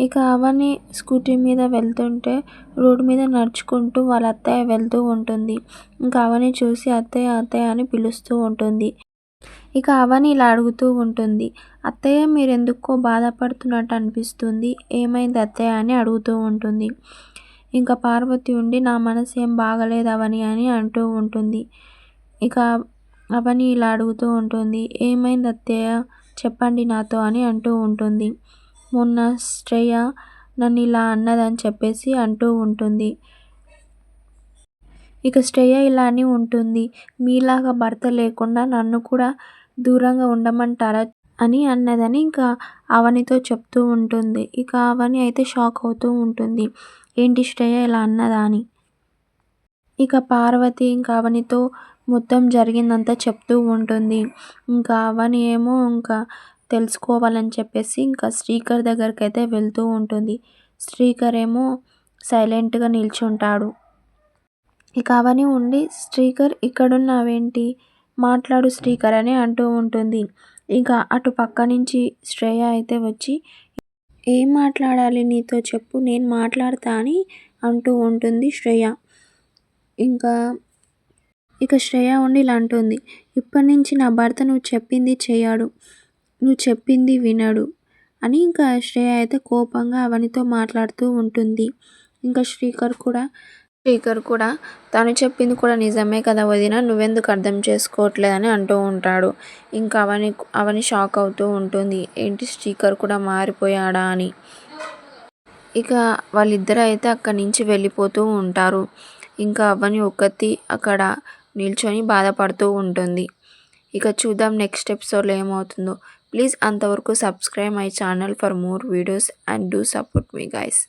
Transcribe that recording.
ఇక అవని స్కూటీ మీద వెళ్తుంటే రోడ్డు మీద నడుచుకుంటూ వాళ్ళ అత్తయ్య వెళ్తూ ఉంటుంది. ఇంకా అవని చూసి అత్తయ్య అత్తయ్య అని పిలుస్తూ ఉంటుంది. ఇక అవని ఇలా అడుగుతూ ఉంటుంది. అత్తయ్య మీరెందుకో బాధపడుతున్నట్టు అనిపిస్తుంది. ఏమైంది అత్తయ్య అని అడుగుతూ ఉంటుంది. ఇంకా పార్వతి ఉండి నా మనసు ఏం బాగలేదు అవని అని అంటూ ఉంటుంది. ఇక అవని ఇలా అడుగుతూ ఉంటుంది. ఏమైంది అత్తయ్య? చెప్పండి నాతో అని అంటూ ఉంటుంది. మొన్న శ్రేయ నన్ను ఇలా అన్నదని చెప్పేసి అంటూ ఉంటుంది. ఇక శ్రేయ ఇలా అని ఉంటుంది. మీలాగా భర్త లేకుండా నన్ను కూడా దూరంగా ఉండమంటారా అని అన్నదని ఇంకా అవనితో చెప్తూ ఉంటుంది. ఇక అవని అయితే షాక్ అవుతూ ఉంటుంది. ఏంటి శ్రేయ ఇలా అన్నదా అని. ఇక పార్వతి ఇంకా అవనితో మొత్తం జరిగిందంతా చెప్తూ ఉంటుంది. ఇంకా అవని ఏమో ఇంకా తెలుసుకోవాలని చెప్పేసి ఇంకా శ్రీకర్ దగ్గరికి అయితే వెళ్తూ ఉంటుంది. శ్రీకర్ ఏమో సైలెంట్గా నిల్చుంటాడు. ఇక అవని ఉండి శ్రీకర్ ఇక్కడున్నావేంటి? మాట్లాడు శ్రీకర్ అని అంటూ ఉంటుంది. ఇంకా అటు పక్క నుంచి శ్రేయ అయితే వచ్చి ఏం మాట్లాడాలి నీతో చెప్పు నేను మాట్లాడతా అని అంటూ ఉంటుంది శ్రేయ. ఇంకా ఇక శ్రేయ ఉండి ఇలా అంటుంది ఇప్పటి నుంచి నా భర్త నువ్వు చెప్పింది చేయడు. నువ్వు చెప్పింది వినడు అని ఇంకా శ్రేయ అయితే కోపంగా అవనితో మాట్లాడుతూ ఉంటుంది. ఇంకా శ్రీకర్ కూడా శ్రీకర్ కూడా తను చెప్పింది కూడా నిజమే కదా వదిన నువ్వెందుకు అర్థం చేసుకోవట్లేదని అంటూ ఉంటాడు. ఇంకా అవని అవని షాక్ అవుతూ ఉంటుంది. ఏంటి శ్రీకర్ కూడా మారిపోయాడా అని. ఇక వాళ్ళిద్దరూ అయితే అక్కడి నుంచి వెళ్ళిపోతూ ఉంటారు. ఇంకా అవని ఒకతి అక్కడ నిల్చొని బాధపడుతూ ఉంటుంది. ఇక చూద్దాం నెక్స్ట్ ఎపిసోడ్లో ఏమవుతుందో. ప్లీజ్ అంతవరకు subscribe my channel for more videos and do support me guys